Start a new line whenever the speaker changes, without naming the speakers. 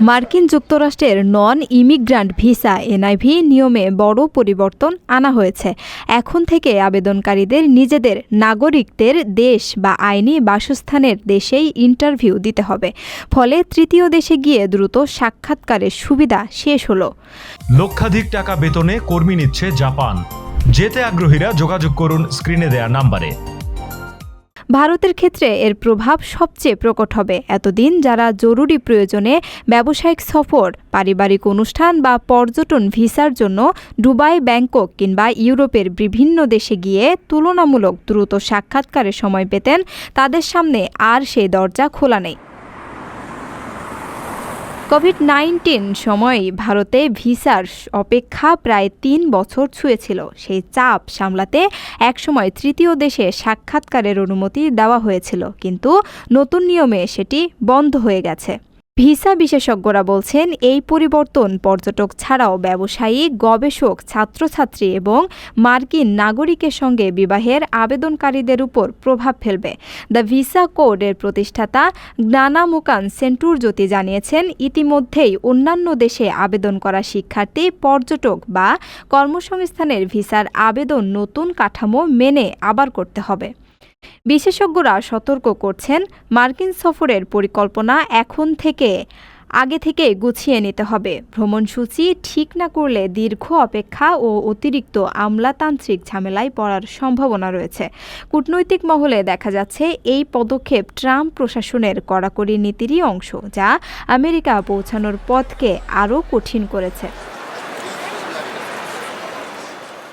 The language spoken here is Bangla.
মার্কিন যুক্তরাষ্ট্রের নন ইমিগ্রান্ট ভিসা এনআইভি নিয়মে বড় পরিবর্তন আনা হয়েছে। এখন থেকে আবেদনকারীদের নিজেদের নাগরিকদের দেশ বা আইনি বাসস্থানের দেশেই ইন্টারভিউ দিতে হবে। ফলে তৃতীয় দেশে গিয়ে দ্রুত সাক্ষাৎকারের সুবিধা শেষ হলো।
লক্ষাধিক টাকা বেতনে কর্মী নিচ্ছে জাপান। যেতে আগ্রহীরা যোগাযোগ করুন স্ক্রিনে দেয়া নাম্বারে।
ভারতের ক্ষেত্রে এর প্রভাব সবচেয়ে প্রকট হবে। এতদিন যারা জরুরি প্রয়োজনে ব্যবসায়িক সফর, পারিবারিক অনুষ্ঠান বা পর্যটন ভিসার জন্য দুবাই, ব্যাংকক কিংবা ইউরোপের বিভিন্ন দেশে গিয়ে তুলনামূলক দ্রুত সাক্ষাৎকারের সময় পেতেন, তাদের সামনে আর সেই দরজা খোলা নেই। কোভিড নাইন্টিন সময়ে ভারতে ভিসার অপেক্ষা প্রায় তিন বছর ছুঁয়েছিল। সেই চাপ সামলাতে একসময় তৃতীয় দেশে সাক্ষাৎকারের অনুমতি দেওয়া হয়েছিল। কিন্তু নতুন নিয়মে সেটি বন্ধ হয়ে গেছে। ভিসা বিশেষজ্ঞরা বলছেন, এই পরিবর্তন পর্যটক ছাড়াও ব্যবসায়ী, গবেষক, ছাত্রছাত্রী এবং মার্কিন নাগরিকের সঙ্গে বিবাহের আবেদনকারীদের উপর প্রভাব ফেলবে। দ্য ভিসা কোড এর প্রতিষ্ঠাতা জ্ঞানামুকান সেন্টুরজ্যোতি জানিয়েছেন, ইতিমধ্যেই অন্যান্য দেশে আবেদন করা শিক্ষার্থী, পর্যটক বা কর্মসংস্থানের ভিসার আবেদন নতুন কাঠামো মেনে আবার করতে হবে। বিশেষজ্ঞরা সতর্ক করছেন, মার্কিন সফরের পরিকল্পনা এখন থেকে, আগে থেকে গুছিয়ে নিতে হবে। ভ্রমণসূচি ঠিক না করলে দীর্ঘ অপেক্ষা ও অতিরিক্ত আমলাতান্ত্রিক ঝামেলায় পড়ার সম্ভাবনা রয়েছে। কূটনৈতিক মহলে দেখা যাচ্ছে এই পদক্ষেপ ট্রাম্প প্রশাসনের কড়াকড়ি নীতিরই অংশ, যা আমেরিকা পৌঁছানোর পথকে আরও কঠিন করেছে।